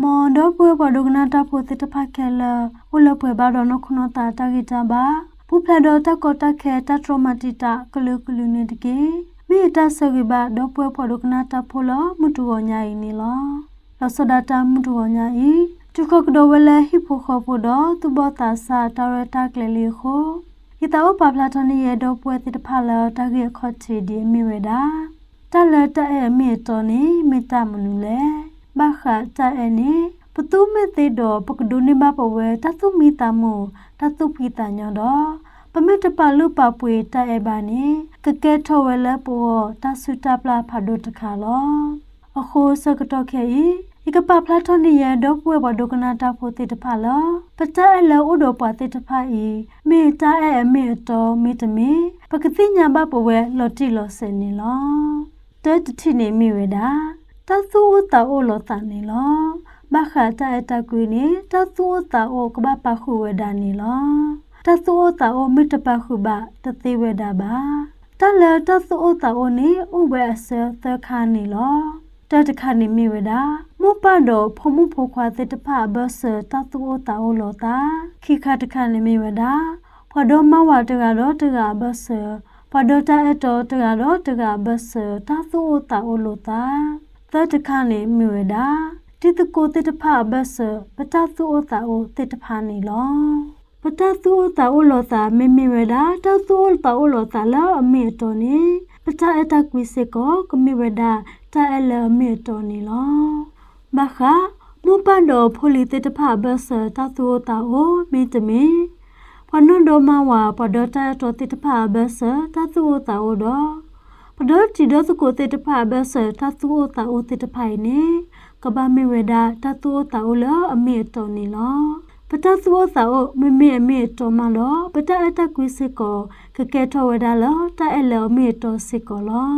မော်တော့ပွဲပေါ်ဒုကနာတာဖို့စစ်တဖက်ခဲလဝလပွဲဘာတော့နခုနတာတာဂီတာပါပူဖလာတော့တကောတခဲတထရမတီတာကလူကလူနေတကေမိတဆဂိဘာတော့ပွဲပေါ်ဒုကနာတာဖို့လမတူဝညာဤနေလောလောစဒတာမတူဝညာဤတုခကဒဝလဲဟိဖိုခောဖို့တော့သူဘောတာစာတာရတာကလေးလေးခိုဟိတောပပလာတနီရဲ့တော့ပွဲစစ်တဖက်လာတာဂီခော့ချီဒီမိဝဲတာတလတအဲမေတော်နေမေတ္တမနူလဲ ဘာခတာအနေပတုမေတေတော့ပကဒုနေဘပဝဲတသုမိတမတသုဖိတညောတော့ပမေတပလူပပွေတအဲဘာနေကကဲထောဝဲလပေါ်တဆုတပလာဖာဒုတခါလောအခုစကတော့ခဲဤဤကပပလာထောနေရတော့ပွေဘဒုကနာတာဖို့တေတဖာလောပတအဲလောဥဒပတေတဖာဤမေတာအဲမေတော်မေတမေပကတိညာဘပဝဲလော်တီလော်စနေလောတဲတတိနေမိဝဲတာ တသုဥတာအိုလောတာနေလောဘခတာအတကွေနေတသုဥတာအိုကဘပခုဝဒနေလောတသုဥတာအိုမိတပခုဘတသေးဝဒပါတလတသုဥတာအိုနေဥဘအစသခါနေလောတတခါနေမိဝဒမောပတော့ဖမှုဖိုခွာတဲ့တဖဘဆတသုဥတာအိုလောတာခိခတခါနေမိဝဒဖတော်မဝတကတော့တကဘဆပဒတာအတော်တကတော့တကဘဆတသုဥတာအိုလောတာ သတခါနေမိဝဒတိတကိုတိတဖဘဆပတသုဥတာအိုတိတဖာနေလောပတသုဥတာအိုလောတာမေမေဝဒတသုဥတာအိုလောတာလာအမေတော်နေပတအတကွိစေကောကမေဝဒတာအလအမေတော်နေလောဘခမူပန်တော်ဖိုလီတိတဖဘဆတသုဥတာအိုမေတမေပနွန်ဒမဝပဒတာတော်တိတဖဘဆတသုဥတာအိုတော့ပ ဒတိဒသကိုတိတဖဘဆတသုဥတာအိုတိတဖိုင်နေကဘာမေဝဒတသုတာအိုလအမေတော်နေလောပတသုတာအိုမမေအမေတော်မလောပတအတကွေးစစ်ကောကကဲထောဝဒလောတအဲ့လောအမေတော်စစ်ကောလော